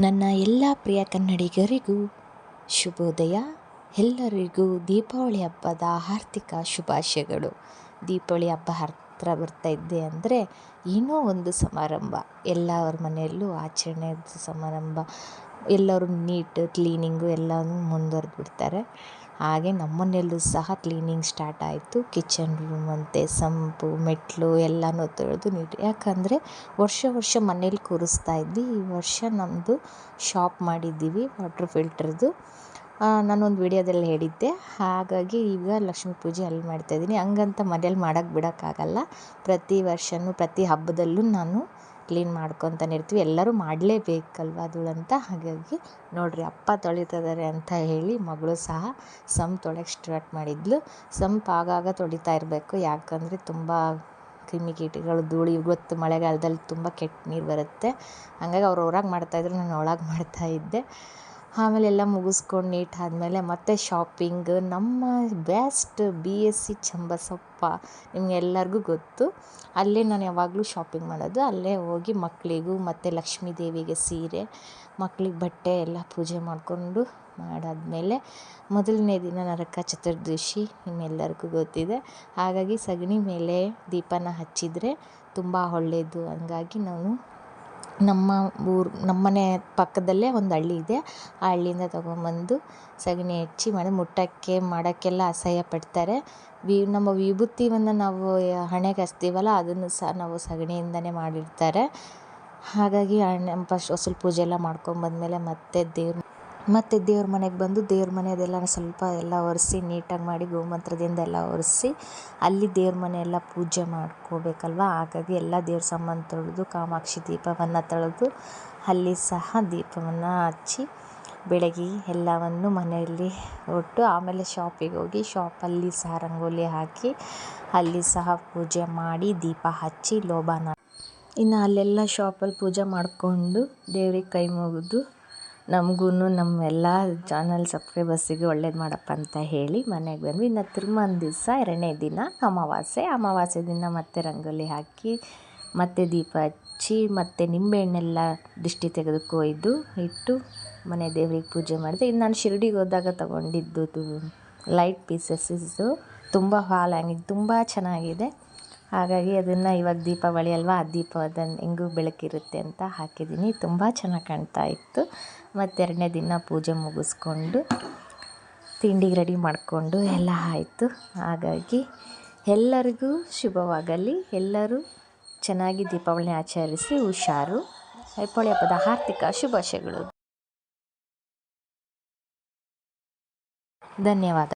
ನನ್ನ ಎಲ್ಲ ಪ್ರಿಯ ಕನ್ನಡಿಗರಿಗೂ ಶುಭೋದಯ. ಎಲ್ಲರಿಗೂ ದೀಪಾವಳಿ ಹಬ್ಬದ ಆರ್ಥಿಕ ಶುಭಾಶಯಗಳು. ದೀಪಾವಳಿ ಹಬ್ಬ ಹತ್ರ ಬರ್ತಾ ಇದ್ದೆ ಅಂದರೆ ಏನೋ ಒಂದು ಸಮಾರಂಭ. ಎಲ್ಲರ ಮನೆಯಲ್ಲೂ ಆಚರಣೆ ಸಮಾರಂಭ. ಎಲ್ಲರೂ ನೀಟ್ ಕ್ಲೀನಿಂಗು ಎಲ್ಲನೂ ಮುಂದುವರೆದು ಬಿಡ್ತಾರೆ. ಹಾಗೆ ನಮ್ಮನೆಯಲ್ಲೂ ಸಹ ಕ್ಲೀನಿಂಗ್ ಸ್ಟಾರ್ಟ್ ಆಯಿತು. ಕಿಚನ್ ರೂಮ್ ಅಂತೆ, ಸಂಪು ಮೆಟ್ಟಿಲು ಎಲ್ಲನೂ ತೊಳೆದು ನೀಟ್, ಯಾಕಂದರೆ ವರ್ಷ ವರ್ಷ ಮನೇಲಿ ಕೂರಿಸ್ತಾ ಇದ್ವಿ. ಈ ವರ್ಷ ನಮ್ಮದು ಶಾಪ್ ಮಾಡಿದ್ದೀವಿ ವಾಟ್ರ್ ಫಿಲ್ಟ್ರದ್ದು ನಾನೊಂದು ವೀಡಿಯೋದಲ್ಲಿ ಹೇಳಿದ್ದೆ. ಹಾಗಾಗಿ ಈಗ ಲಕ್ಷ್ಮೀ ಪೂಜೆ ಅಲ್ಲಿ ಮಾಡ್ತಾಯಿದ್ದೀನಿ ಹಂಗಂತ ಮನೇಲಿ ಮಾಡೋಕ್ಕೆ ಬಿಡೋಕ್ಕಾಗಲ್ಲ. ಪ್ರತಿ ವರ್ಷವೂ ಪ್ರತಿ ಹಬ್ಬದಲ್ಲೂ ನಾನು ಕ್ಲೀನ್ ಮಾಡ್ಕೊತಾನೆ ಇರ್ತೀವಿ. ಎಲ್ಲರೂ ಮಾಡಲೇಬೇಕಲ್ವ ಅಂತ ಹಾಗಾಗಿ ನೋಡಿರಿ ಅಪ್ಪ ತೊಳಿತಿದ್ದಾರೆ ಅಂತ ಹೇಳಿ ಮಗಳು ಸಹ ಸಂಪ್ ತೊಳೆಯೋಕ್ಕೆ ಸ್ಟಾರ್ಟ್ ಮಾಡಿದ್ಲು. ಸಂಪ್ ಆಗಾಗ ತೊಳಿತಾ ಇರಬೇಕು. ಯಾಕಂದರೆ ತುಂಬ ಕ್ರಿಮಿಕೀಟಗಳು ಧೂಳು, ಇವತ್ತು ಮಳೆಗಾಲದಲ್ಲಿ ತುಂಬ ಕೆಟ್ಟ ನೀರು ಬರುತ್ತೆ. ಹಾಗಾಗಿ ಅವ್ರು ಹೊರಗೆ ಮಾಡ್ತಾಯಿದ್ರು ನಾನು ಒಳಗೆ ಮಾಡ್ತಾಯಿದ್ದೆ ಆಮೇಲೆ ಎಲ್ಲ ಮುಗಿಸ್ಕೊಂಡು ನೀಟ್ ಆದಮೇಲೆ ಮತ್ತೆ ಶಾಪಿಂಗ್ ನಮ್ಮ best B S C Chambasappa ನಿಮ್ಗೆಲ್ಲರಿಗೂ ಗೊತ್ತು. ಅಲ್ಲೇ ನಾನು ಯಾವಾಗಲೂ ಶಾಪಿಂಗ್ ಮಾಡೋದು. ಅಲ್ಲೇ ಹೋಗಿ ಮಕ್ಕಳಿಗೂ ಮತ್ತು ಲಕ್ಷ್ಮೀ ದೇವಿಗೆ ಸೀರೆ, ಮಕ್ಳಿಗೆ ಬಟ್ಟೆ ಎಲ್ಲ ಪೂಜೆ ಮಾಡಿಕೊಂಡು ಮಾಡಾದಮೇಲೆ ಮೊದಲನೇ ದಿನ ನರಕ ಚತುರ್ದಶಿ ನಿಮ್ಮೆಲ್ಲರಿಗೂ ಗೊತ್ತಿದೆ. ಹಾಗಾಗಿ ಸಗಣಿ ಮೇಲೆ ದೀಪನ ಹಚ್ಚಿದರೆ ತುಂಬ ಒಳ್ಳೆಯದು ಹಂಗಾಗಿ ನಾನು ನಮ್ಮ ಊರು ನಮ್ಮನೆ ಪಕ್ಕದಲ್ಲೇ ಒಂದು ಹಳ್ಳಿ ಇದೆ. ಆ ಹಳ್ಳಿಯಿಂದ ತಗೊಂಬಂದು ಸಗಣಿ ಹಚ್ಚಿ ಮಾಡಿ ಮುಟ್ಟಕ್ಕೆ, ಮಾಡೋಕ್ಕೆಲ್ಲ ಅಸಹ್ಯ ಪಡ್ತಾರೆ. ವಿ, ನಮ್ಮ ವಿಭೂತಿಯನ್ನು ನಾವು ಹಣೆಗೆ ಹಚ್ತೀವಲ್ಲ, ಅದನ್ನು ಸಹ ನಾವು ಸಗಣಿಯಿಂದನೇ ಮಾಡಿರ್ತಾರೆ. ಹಾಗಾಗಿ ಹಣೆ ಫಸ್ಟ್ ಹೊಸಲು ಪೂಜೆ ಎಲ್ಲ ಮಾಡ್ಕೊಂಡ್ಬಂದ್ಮೇಲೆ ಮತ್ತೆ ದೇವ್ರ ಮತ್ತು ದೇವ್ರ ಮನೆಗೆ ಬಂದು ದೇವ್ರ ಮನೆಯದೆಲ್ಲ ಸ್ವಲ್ಪ ಎಲ್ಲ ಒರೆಸಿ, ನೀಟಾಗಿ ಮಾಡಿ ಗೋಮೂತ್ರದಿಂದ ಎಲ್ಲ ಒರೆಸಿ, ಅಲ್ಲಿ ದೇವ್ರ ಮನೆ ಎಲ್ಲ ಪೂಜೆ ಮಾಡ್ಕೋಬೇಕಲ್ವ? ಹಾಗಾಗಿ ಎಲ್ಲ ದೇವ್ರ ಸಾಮಾನು ತೊಳೆದು, ಕಾಮಾಕ್ಷಿ ದೀಪವನ್ನು ತೊಳೆದು, ಅಲ್ಲಿ ಸಹ ದೀಪವನ್ನು ಹಚ್ಚಿ, ಬೆಳಗ್ಗೆ ಎಲ್ಲವನ್ನು ಮನೆಯಲ್ಲಿ ಒಟ್ಟು ಆಮೇಲೆ ಶಾಪಿಗೆ ಹೋಗಿ, ಶಾಪಲ್ಲಿ ಸಹ ರಂಗೋಲಿ ಹಾಕಿ, ಅಲ್ಲಿ ಸಹ ಪೂಜೆ ಮಾಡಿ ದೀಪ ಹಚ್ಚಿ ಲೋಬಾನ. ಇನ್ನು ಅಲ್ಲೆಲ್ಲ ಶಾಪಲ್ಲಿ ಪೂಜೆ ಮಾಡಿಕೊಂಡು ದೇವ್ರಿಗೆ ಕೈ ಮುಗಿದು ನಮಗೂ ನಮ್ಮ ಎಲ್ಲ ಚಾನಲ್ ಸಬ್ಸ್ಕ್ರೈಬರ್ಸಿಗೆ ಒಳ್ಳೇದು ಮಾಡಪ್ಪ ಅಂತ ಹೇಳಿ ಮನೆಗೆ ಬಂದ್ವಿ. ಇನ್ನು ತಿರುಮನ ದಿವಸ ಎರಡನೇ ದಿನ ಅಮಾವಾಸ್ಯೆ. ಅಮಾವಾಸ್ಯೆ ದಿನ ಮತ್ತೆ ರಂಗೋಲಿ ಹಾಕಿ, ಮತ್ತೆ ದೀಪ ಹಚ್ಚಿ, ಮತ್ತು ನಿಂಬೆಹಣ್ಣೆಲ್ಲ ದಿಷ್ಟಿ ತೆಗೆದು ಕೊಯ್ದು ಇಟ್ಟು ಮನೆ ದೇವ್ರಿಗೆ ಪೂಜೆ ಮಾಡಿದೆ. ಇನ್ನು ನಾನು ಶಿರಡಿಗೆ ಹೋದಾಗ ತೊಗೊಂಡಿದ್ದು ಲೈಟ್ ಪೀಸಸ್ಸು ತುಂಬ ಹಾಲ್ ಹ್ಯಾಂಗಿಂಗ್ ತುಂಬ ಚೆನ್ನಾಗಿದೆ. ಹಾಗಾಗಿ ಅದನ್ನು ಇವಾಗ ದೀಪಾವಳಿ ಅಲ್ವಾ, ಆ ದೀಪ ಅದನ್ನು ಹೆಂಗೂ ಬೆಳಕಿರುತ್ತೆ ಅಂತ ಹಾಕಿದ್ದೀನಿ. ತುಂಬ ಚೆನ್ನಾಗಿ ಕಾಣ್ತಾ ಇತ್ತು. ಮತ್ತೆರಡನೇ ದಿನ ಪೂಜೆ ಮುಗಿಸ್ಕೊಂಡು ತಿಂಡಿಗೆ ರೆಡಿ ಮಾಡಿಕೊಂಡು ಎಲ್ಲ ಆಯಿತು. ಹಾಗಾಗಿ ಎಲ್ಲರಿಗೂ ಶುಭವಾಗಲಿ. ಎಲ್ಲರೂ ಚೆನ್ನಾಗಿ ದೀಪಾವಳಿ ಆಚರಿಸಿ ಹುಷಾರು. ದೀಪಾವಳಿ ಹಬ್ಬದ ಆರ್ಥಿಕ ಶುಭಾಶಯಗಳು. ಧನ್ಯವಾದ.